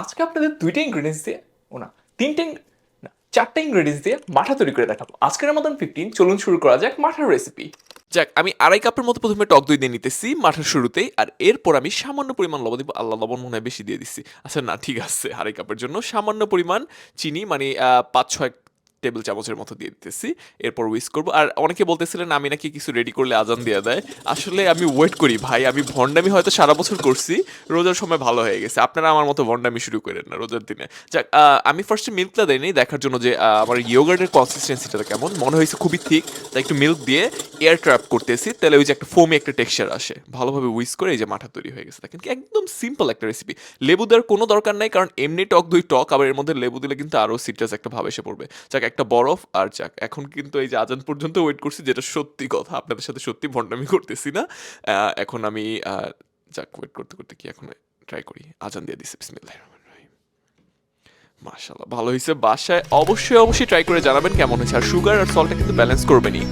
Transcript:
আজকে আপনাদের দুইটা ইনগ্রিডিয়েন্টস দিয়ে, ও না, তিনটে না, চারটে ইনগ্রেডিয়েন্টস দিয়ে মাঠা তৈরি করে দেখাবো। আজকের মতন ফিফটিন চলুন শুরু করা যাক মাঠার রেসিপি যাক, আমি আড়াই কাপের মতো প্রথমে টক দই দিয়ে নিতেছি মাঠার শুরুতেই, আর এরপর আমি সামান্য পরিমাণ লবণ দিব, আল্লাহ লবণ মনে হয় বেশি দিয়ে দিচ্ছি আচ্ছা না, ঠিক আছে, আড়াই কাপের জন্য সামান্য পরিমাণ চিনি মানে পাঁচ ছয় টেবিল চামচের মতো দিয়ে দিতেছি, এরপর উইস করব। আর অনেকে বলতেছিলেন, আমি নাকি কিছু রেডি করলে আজান দিয়ে দেয়। আসলে আমি ওয়েট করি, ভাই। আমি ভণ্ডামি হয়তো সারা বছর করছি, রোজার সময় ভালো হয়ে গেছে। আপনারা আমার মতো ভণ্ডামি শুরু করেন না রোজার দিনে। যাক আমি ফার্স্টে মিল্কটা দেয়নি দেখার জন্য যে আমার ইয়োগার্টের কনসিস্টেন্সিটা কেমন? মনে হয়েছে খুবই ঠিক, তাই একটু মিল্ক দিয়ে এয়ার ট্র্যাপ করতেছি, তাহলে ওই যে একটা ফোমে একটা টেক্সচার আসে। ভালোভাবে উইস করে এই যে মাথা তৈরি হয়ে গেছে। দেখেন একদম সিম্পল একটা রেসিপি লেবু দেওয়ার কোনো দরকার নাই, কারণ এমনি টক দুই টক, আবার এর মধ্যে লেবু দিলে কিন্তু আরও সিট্রাস একটা ভাব এসে পড়বে। যাক, একটা বরফ, আর যাক, এখন কিন্তু এই যে আজান পর্যন্ত ওয়েট করছি, যেটা সত্যি কথা, আপনাদের সাথে সত্যি ভণ্ডামি করতেছি না। এখন আমি যাক ওয়েট করতে করতে কি এখন ট্রাই করি। আজান দিয়ে দিছি বিসমিল্লাহ মাশাল্লাহ ভালো হয়েছে বাসায় অবশ্যই অবশ্যই ট্রাই করে জানাবেন কেমন হয়েছে। আর সুগার আর সল্টটা কিন্তু ব্যালেন্স করবেনই।